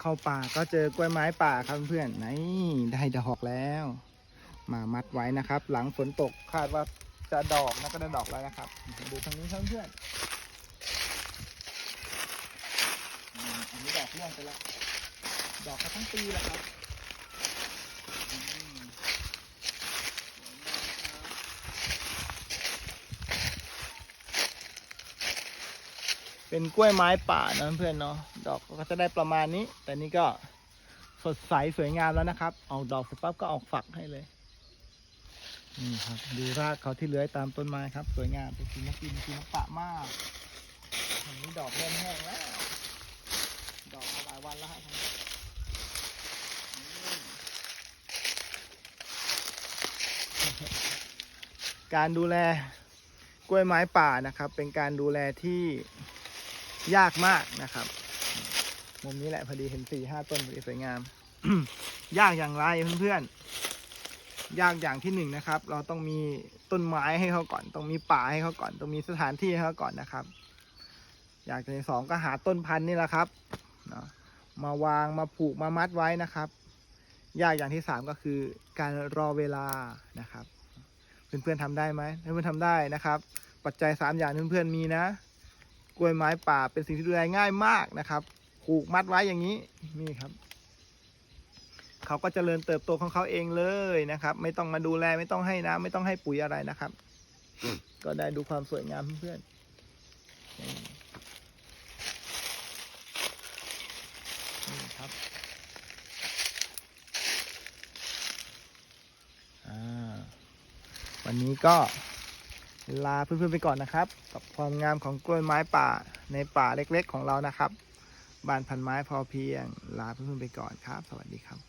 เข้าป่าก็เจอกล้วยไม้ป่าครับเพื่อนนี่ได้ดอกแล้ว มามัดไว้นะครับ หลังฝนตกคาดว่าจะดอกนะก็ได้ดอกแล้วนะครับ ดูทางนี้ครับเพื่อนอันนี้ดอกร่วงไปแล้วดอกเขาทั้งปีแหละครับ เป็นกล้วยไม้ป่านะเพื่อนเนาะดอกก็จะได้ประมาณนี้ แต่นี่ก็สดใสสวยงามแล้วนะครับ ออกดอกเสร็จปั๊บก็ออกฝักให้เลยนี่ครับดูรากเขาที่เลื้อยตามต้นไม้ครับ สวยงามเป็นศิลปินศิลปะมากอันนี้ดอกเริ่มแห้งแล้ว ดอกมาหลายวันแล้วครับการดูแลกล้วยไม้ป่านะครับ เป็นการดูแลที่ ยากมากนะครับ มุมนี้แหละพอดีเห็นสี่ห้าต้นพอดีสวยงาม ยากอย่างไรเพื่อนๆ ยากอย่างที่หนึ่งนะครับ เราต้องมีต้นไม้ให้เขาก่อน ต้องมีป่าให้เขาก่อน ต้องมีสถานที่ให้เขาก่อนนะครับ อยากที่สองก็หาต้นพันธุ์นี่แหละครับเนาะมาวางมาผูกมามัดไว้นะครับ ยากอย่างที่สามก็คือการรอเวลานะครับ เพื่อนๆทำได้ไหมถ้าเพื่อนทำได้นะครับ ปัจจัยสามอย่างที่เพื่อนๆมีนะ กล้วยไม้ป่าเป็นสิ่งที่ดูแลง่ายมากนะครับผูกมัดไว้อย่างนี้นี่ครับเขาก็จเจริญเติบโตของเขาเองเลยนะครับ ไม่ต้องมาดูแลไม่ต้องให้น้ำไม่ต้องให้ปุ๋ยอะไรนะครับ ก็ได้ดูความสวยงามเพื่อนๆนี่นี่ครับอ่าวันนี้ก็ ลาเพื่อนๆไปก่อนนะครับ กับความงามของกล้วยไม้ป่าในป่าเล็กๆ ของเรานะครับ บ้านพันไม้พอเพียง ลาเพื่อนๆไปก่อนครับ สวัสดีครับ